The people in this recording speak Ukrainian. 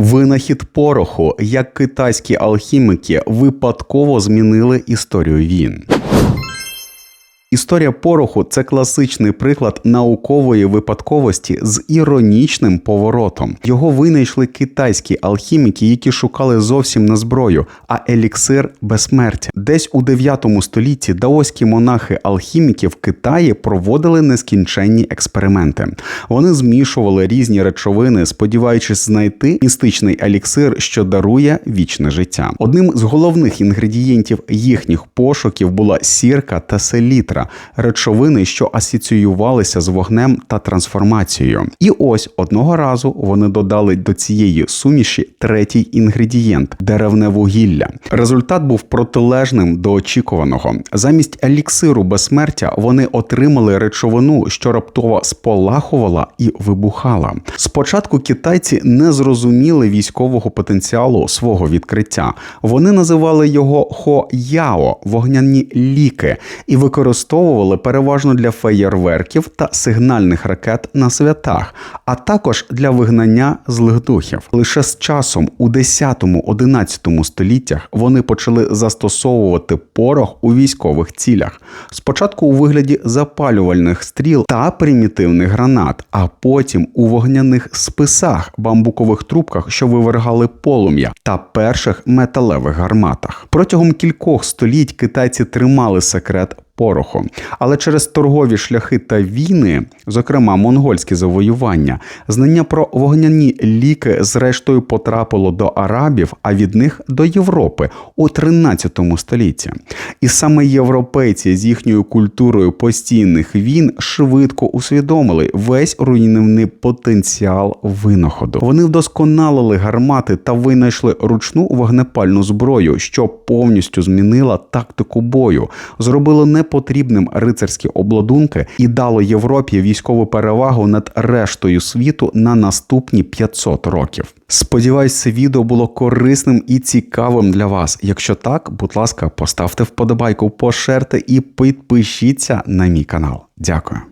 Винахід пороху, як китайські алхіміки випадково змінили історію війн. Історія пороху це класичний приклад наукової випадковості з іронічним поворотом. Його винайшли китайські алхіміки, які шукали зовсім не зброю, а еліксир безсмертя. Десь у 9 столітті даоські монахи-алхіміки в Китаї проводили нескінченні експерименти. Вони змішували різні речовини, сподіваючись знайти містичний еліксир, що дарує вічне життя. Одним з головних інгредієнтів їхніх пошуків була сірка та селітра речовини, що асоціювалися з вогнем та трансформацією. І ось одного разу вони додали до цієї суміші третій інгредієнт деревне вугілля. Результат був протилежним до очікуваного. Замість еліксиру безсмертя вони отримали речовину, що раптово сполахувала і вибухала. Спочатку китайці не зрозуміли військового потенціалу свого відкриття. Вони називали його хо-яо вогняні ліки і використовували переважно для феєрверків та сигнальних ракет на святах, а також для вигнання злих духів. Лише з часом у 10-11 століттях вони почали застосовувати порох у військових цілях. Спочатку у вигляді запалювальних стріл та примітивних гранат, а потім у вогняних списах, бамбукових трубках, що вивергали полум'я, та перших металевих гарматах. Протягом кількох століть китайці тримали секрет пороху. Але через торгові шляхи та війни, зокрема монгольські завоювання, знання про вогняні ліки зрештою потрапило до арабів, а від них до Європи у 13 столітті. І саме європейці з їхньою культурою постійних війн швидко усвідомили весь руйнівний потенціал винаходу. Вони вдосконалили гармати та винайшли ручну вогнепальну зброю, що повністю змінила тактику бою, зробило не потрібним рицарські обладунки і дало Європі військову перевагу над рештою світу на наступні 500 років. Сподіваюсь, це відео було корисним і цікавим для вас. Якщо так, будь ласка, поставте вподобайку, пошерте і підпишіться на мій канал. Дякую.